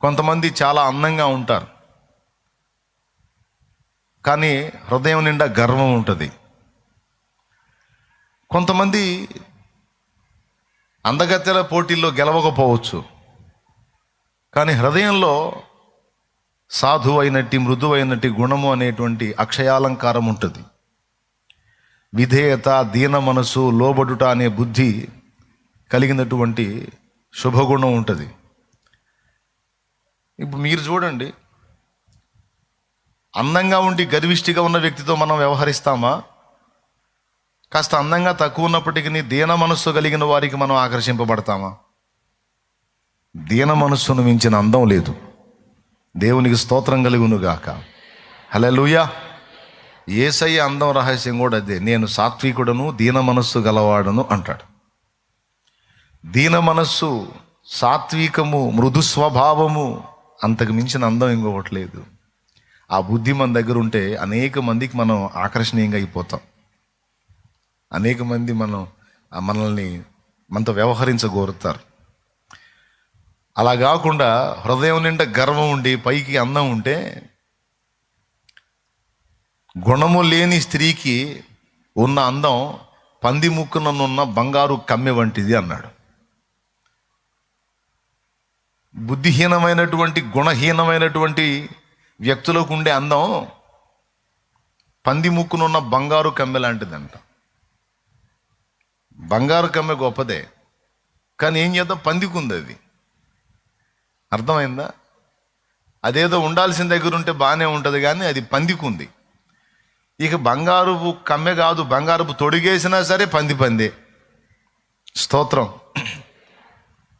కొంతమంది చాలా అందంగా ఉంటారు. కానీ హృదయం నిండా గర్వం ఉంటుంది. కొంతమంది అందగత్తెల పోటీల్లో గెలవకపోవచ్చు. కానీ హృదయంలో సాధు అయినట్టి మృదువైనట్టి గుణము అనేటువంటి అక్షయాలంకారం ఉంటుంది. విధేయత దీన మనసు లోబడుట అనే బుద్ధి కలిగినటువంటి శుభగుణం ఉంటుంది. ఇప్పుడు మీరు చూడండి. అందంగా ఉండి గర్విష్టిగా ఉన్న వ్యక్తితో మనం వ్యవహరిస్తామా? కాస్త అందంగా తక్కువ ఉన్నప్పటికీ దీన మనస్సు కలిగిన వారికి మనం ఆకర్షింపబడతామా? దీన మనస్సును మించిన అందం లేదు. దేవునికి స్తోత్రం కలుగునుగాక గాక. లూయా ఏసయ్య అందం రహస్యం కూడా అదే. నేను సాత్వికుడను దీన మనస్సు గలవాడను అంటాడు. దీన మనస్సు సాత్వికము మృదు స్వభావము అంతకు మించిన అందం ఇంకొకటి లేదు ఆ బుద్ధి మన దగ్గర ఉంటే అనేక మందికి మనం ఆకర్షణీయంగా అయిపోతాం. అనేక మంది మనం మనల్ని మనతో వ్యవహరించగోరుతారు. అలా కాకుండా హృదయం నిండా గర్వం ఉండి పైకి అందం ఉంటే గుణము లేని స్త్రీకి ఉన్న అందం పంది ముక్కుననున్న బంగారు కమ్మె వంటిది అన్నాడు. బుద్ధిహీనమైనటువంటి గుణహీనమైనటువంటి వ్యక్తులకు ఉండే అందం పంది ముక్కునున్న బంగారు కమ్మె లాంటిదంట. బంగారు కమ్మె గొప్పదే. కానీ ఏం చేద్దాం? పందికుంది అది. అర్థమైందా? అదేదో ఉండాల్సిన దగ్గర ఉంటే బాగానే ఉంటుంది కానీ అది పందికుంది. ఇక బంగారుపు కమ్మె కాదు బంగారుపు తొడిగేసినా సరే పంది పందే. స్తోత్రం.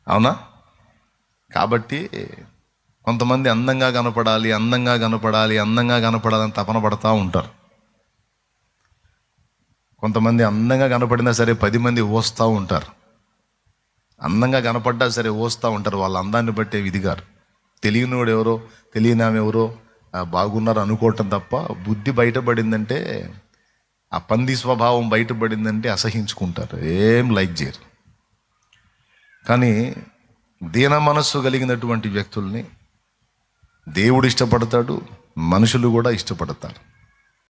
అవునా? కాబట్టి కొంతమంది అందంగా కనపడాలి అందంగా కనపడాలి అందంగా కనపడాలని తపన పడతా ఉంటారు. కొంతమంది అందంగా కనపడినా సరే పది మంది ఓస్తూ ఉంటారు. అందంగా కనపడ్డా సరే ఓస్తూ ఉంటారు. వాళ్ళ అందాన్ని బట్టే విధిగారు తెలియనివాడు ఎవరో తెలియని ఆమె ఎవరో బాగున్నారు అనుకోవటం తప్ప బుద్ధి బయటపడిందంటే ఆ పంది స్వభావం బయటపడిందంటే అసహించుకుంటారు. ఏం లైక్ చేయరు. కానీ దీన మనస్సు కలిగినటువంటి వ్యక్తుల్ని దేవుడు ఇష్టపడతాడు మనుషులు కూడా ఇష్టపడతారు.